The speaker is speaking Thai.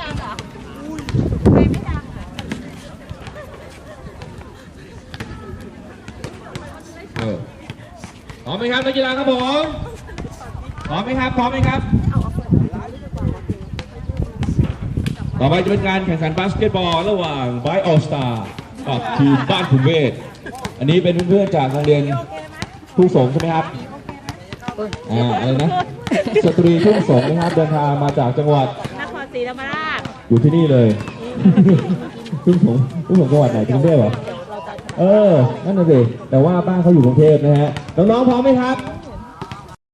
ดังเหรออพร้อมไหมครับนักกีฬาครับผมพร้อมไหมครับพร้อมไหมครับ ต่อไปจะเป็นการแข่งขันบาสเกตบอลระหว่างไบออสตากับทีมบ้านคุณเวศอันนี้เป็นเพื่อนๆจากโรงเรียนทุ่งสงใช่ไหมครับอ่าอะไรนะ สตรีทุ่งสงนะครับเดินทางมาจากจังหวัด ธรรมราชอยู่ที่นี่เลยทุ่งสงทุ่งสงจังหวัดไหนกรุงเทพเหรอ เออ นั่นน่ะสิแต่ว่าบ้านเขาอยู่กรุงเทพนะฮะ น้องๆพร้อมไหมครับ